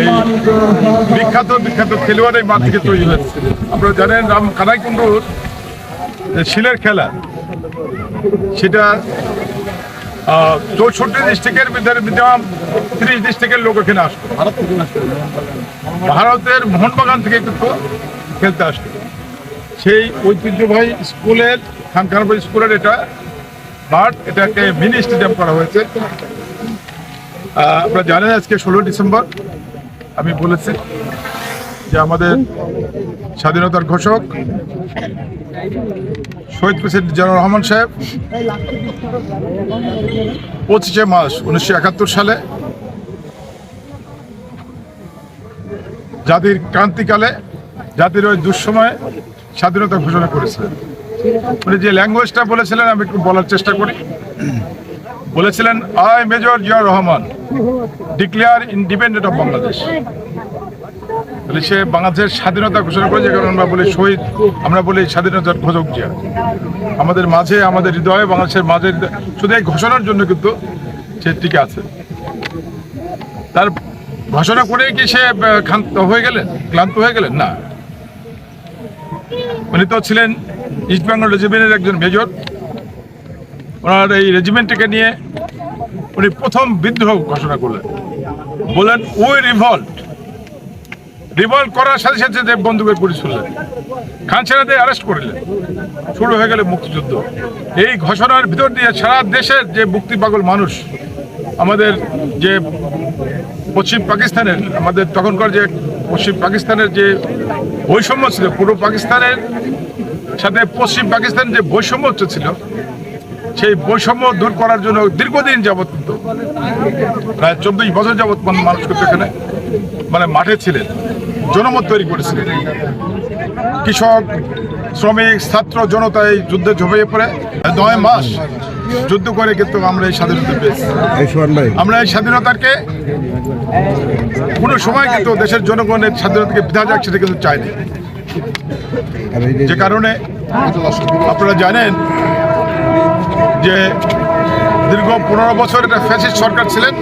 এই বিখ্যাত বিখ্যাত খেলোয়াড় এই মাঠ থেকে তৈরি হয়েছে। আপনারা জানেন রাম কানাইকুণ্ডুর শিলের খেলা, সেটা চৌষট্টি ডিস্ট্রিক্টের ভিতরে মিনিমাম ত্রিশ ডিস্ট্রিক্টের লোক এখানে আসতো। ভারতের মোহনবাগান থেকে কিন্তু খেলতে আসতো। সেই ঐতিহ্যবাহী স্কুলের খানখানপুর স্কুলের এটা মাঠ, এটাকে মিনি স্টেডিয়াম করা হয়েছে। আপনারা জানেন আজকে ষোলো ডিসেম্বর। আমি বলেছি যে আমাদের স্বাধীনতার ঘোষক, শহীদ প্রেসিডেন্ট জিয়াউর রহমান সাহেব, পঁচিশে মার্চ উনিশশো একাত্তর সালে জাতির ক্রান্তিকালে, জাতির ওই দুঃসময়ে স্বাধীনতা ঘোষণা করেছিলেন। উনি যে ল্যাঙ্গুয়েজটা বলেছিলেন, আমি একটু বলার চেষ্টা করি। বলেছিলেন I major Ziaur Rahman declare independent of Bangladesh তাহলে সে বাংলাদেশের স্বাধীনতা ঘোষণা করেছে, কারণ আমরা বলি শহীদ, আমরা বলি স্বাধীনতার ঘোষক জিয়া। আমাদের মাঝে, আমাদের হৃদয়ে, বাংলাদেশের মাঝে শুধু এই ঘোষণার জন্য কিন্তু সে টিকে আছে। তার ঘোষণা করে কি সে ক্ষান্ত হয়ে গেলেন, ক্লান্ত হয়ে গেলেন? না। উনি তো ছিলেন ইস্ট বেঙ্গল রেজিমেন্টের একজন মেজর। ওনার এই রেজিমেন্টটিকে নিয়ে উনি প্রথম বিদ্রোহ ঘোষণা করলেন। বললেন উই রিভল্ট রিভল্ট করার সাথে সাথে দেব বন্দুকের গুলি ছুড়লেন। খান সেনাদের অ্যারেস্ট করলেন। শুরু হয়ে গেল মুক্তিযুদ্ধ। এই ঘোষণার ভিতর দিয়ে সারা দেশের যে মুক্তি পাগল মানুষ, আমাদের যে পশ্চিম পাকিস্তানের, আমাদের তখনকার যে পশ্চিম পাকিস্তানের যে বৈষম্য ছিল, পূর্ব পাকিস্তানের সাথে পশ্চিম পাকিস্তানের যে বৈষম্য ছিল সেই বৈষম্য দূর করার জন্য দীর্ঘদিন যাবৎ কিন্তু প্রায় চব্বিশ বছর যাবৎ মানুষ কিন্তু এখানে মানে মাঠে ছিলেন জনমত তৈরি করেছিলেন। কৃষক শ্রমিক ছাত্র জনতা এই যুদ্ধে ঝাঁপিয়ে পড়ে। নয় মাস যুদ্ধ করে কিন্তু আমরা এই স্বাধীনতা পেয়েছি। আমরা এই স্বাধীনতাকে কোনো সময় কিন্তু দেশের জনগণের স্বাধীনতাকে বিধা যাক সেটা কিন্তু যে যে কারণে আপনারা জানেন যে দীর্ঘ পনেরো বছর একটা ফ্যাসিস্ট সরকার ছিলেন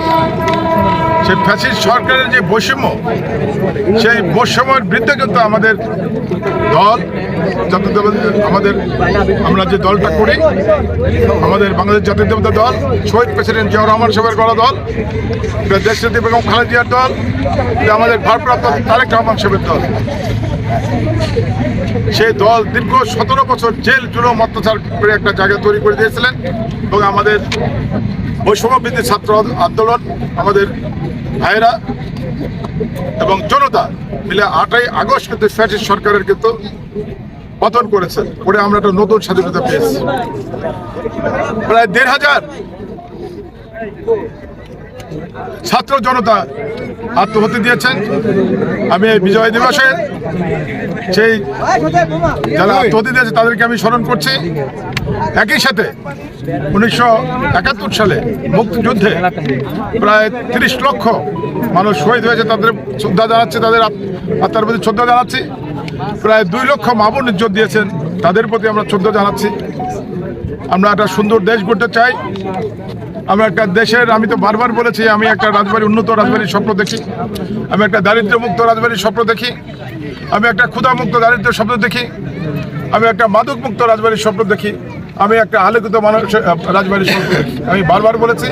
সেই ফ্যাসিস্ট সরকারের যে বৈষম্য, সেই বৈষম্যের বিরুদ্ধে কিন্তু আমাদের দল জাতীয়তাবাদী আমাদের, আমরা যে দলটা করি, আমাদের বাংলাদেশ জাতীয় দেবতা দল, শহীদ প্রেসিডেন্ট জিয়াউর রহমান সাহেবের গড়া দল, এটা দেশনীতি বেগম খালেদা জিয়ার দল আমাদের ভারপ্রাপ্ত তারেক রহমান সাহেবের দল। সেই দল দীর্ঘ সতেরো বছর জেল, জুলুম, অত্যাচার করে একটা জায়গা তৈরি করে দিয়েছিলেন এবং আমাদের বৈষম্যবৃদ্ধি ছাত্র আন্দোলন, আমাদের ভাইয়েরা এবং জনতা মিলে আটই আগস্ট কিন্তু ফ্যাসিস্ট সরকারের কিন্তু পতন করেছে। করে আমরা একটা নতুন স্বাধীনতা পেয়েছি। প্রায় দেড় হাজার ছাত্র জনতা আত্মহত্যা দিয়েছেন। আমি বিজয় দিবসে সেই যারা আত্মহত্যা দিয়েছে, তাদেরকে আমি স্মরণ করছি। একই সাথে উনিশশো একাত্তর সালে মুক্তিযুদ্ধে প্রায় তিরিশ লক্ষ মানুষ শহীদ হয়েছে, তাদের শ্রদ্ধা জানাচ্ছি, তাদের আত্মার প্রতি শ্রদ্ধা জানাচ্ছি। প্রায় দুই লক্ষ মামুন ইজ্জত দিয়েছেন, তাদের প্রতি আমরা শ্রদ্ধা জানাচ্ছি। আমরা একটা সুন্দর দেশ গড়তে চাই। আমরা একটা দেশের, আমি তো বারবার বলেছি, আমি একটা রাজবাড়ি, উন্নত রাজবাড়ির স্বপ্ন দেখি। আমি একটা দারিদ্র্যমুক্ত রাজবাড়ির স্বপ্ন দেখি। আমি একটা ক্ষুধামুক্ত দারিদ্র্য স্বপ্ন দেখি। আমি একটা মাদকমুক্ত রাজবাড়ির স্বপ্ন দেখি। আমি একটা আলোকিত মানুষ রাজবাড়ির স্বপ্ন দেখি। আমি বারবার বলেছি,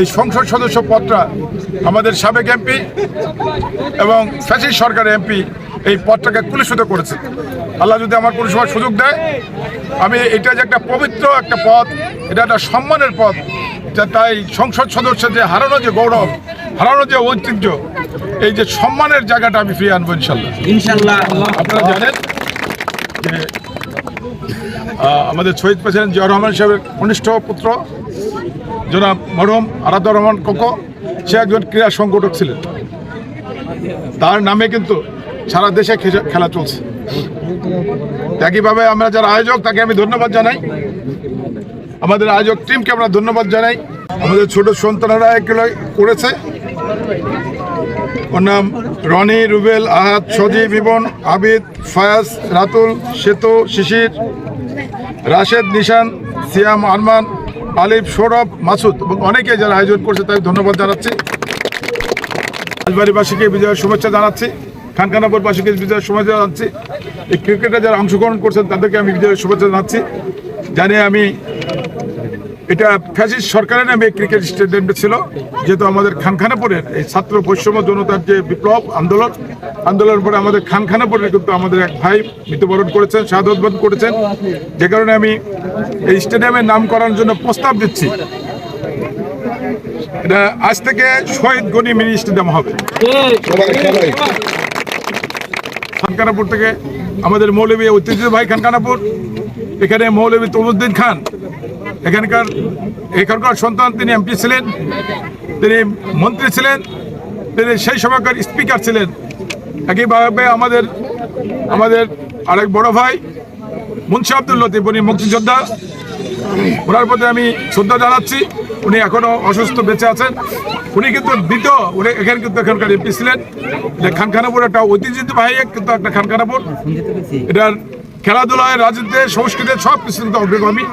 এই সংসদ সদস্য পদটা আমাদের সাবেক এমপি এবং ফ্যাসিস সরকারের এমপি এই পদটাকে কুলিশুত করেছে। আল্লাহ যদি আমার কোনো সময় সুযোগ দেয় আমি এটা যে একটা পবিত্র একটা পথ এটা একটা সম্মানের পথ যা তাই সংসদ সদস্যের যে হারানো যে গৌরব হারানো যে ঐতিহ্য এই যে সম্মানের জায়গাটা আমি ফিরিয়ে আনব ইনশাল্লাহ। ইনশাল্লাহ। আপনারা জানেন যে আমাদের শহীদ প্রেসিডেন্ট জিয়া রহমান সাহেবের কনিষ্ঠ পুত্র জনাব মরহম আরাদুর রহমান কোকো সে একজন ক্রীড়া সংগঠক ছিলেন। তার নামে কিন্তু সারা দেশে খেলা চলছে। একইভাবে আমরা যারা আয়োজক, তাকে আমি ধন্যবাদ জানাই। আমাদের আয়োজক টিমকে আমরা ধন্যবাদ জানাই। আমাদের ছোট সন্তানেরা এগুলো করেছে। ওর নাম রনি, রুবেল আহাদ সজীব, ইবন, আবিদ, ফায়াজ, রাতুল, সেতু, শিশির, রাশেদ, নিশান, সিয়াম, আরমান, আলিফ, সৌরভ, মাসুদ। এবং অনেকে যারা আয়োজন করছে, তাদের ধন্যবাদ জানাচ্ছি। রাজবাড়িবাসীকে বিজয়ের শুভেচ্ছা জানাচ্ছি। খানখানাপুরবাসীকে বিজয়ের শুভেচ্ছা জানাচ্ছি। এই ক্রিকেটে যারা অংশগ্রহণ করছেন, তাদেরকে আমি বিজয়ের শুভেচ্ছা জানাচ্ছি। জানি আমি, এটা ফ্যাসিস সরকারের নামে ক্রিকেট স্টেডিয়ামটা ছিল, যেহেতু আমাদের খানখানাপুরের এই ছাত্র বৈষম্য জনতার যে বিপ্লব, আন্দোলন, আন্দোলনের পরে আমাদের খানখানাপুরে কিন্তু আমাদের এক ভাই মৃত্যুবরণ করেছেন, শাহাদত বরণ করেছেন। যে কারণে আমি এই স্টেডিয়ামের নাম করার জন্য প্রস্তাব দিচ্ছি। এটা আজ থেকে শহীদ গনি মিনি স্টেডিয়াম হবে। খানকানাপুর থেকে আমাদের মৌলবী ঐতিহ্য ভাই খানকানাপুর, এখানে মৌলবী তমুদ্দিন খান, এখানকার এখানকার সন্তান, তিনি এমপি ছিলেন, তিনি মন্ত্রী ছিলেন, তিনি সেই সময়কার স্পিকার ছিলেন। একইভাবে আমাদের আমাদের আরেক বড় ভাই মুন্সি আব্দুল লতিফ, উনি মুক্তিযোদ্ধা। ওনার প্রতি আমি শ্রদ্ধা জানাচ্ছি। উনি এখনও অসুস্থ বেঁচে আছেন। উনি কিন্তু দ্বিতীয় উনি এখানে কিন্তু এখানকার এমপি ছিলেন। যে খানখানাপুর একটা ঐতিহ্যবাহী কিন্তু একটা খানখানাপুর। এটার খেলাধুলায় রাজনীতি সংস্কৃতি সব কিছু কিন্তু অগ্রগামী।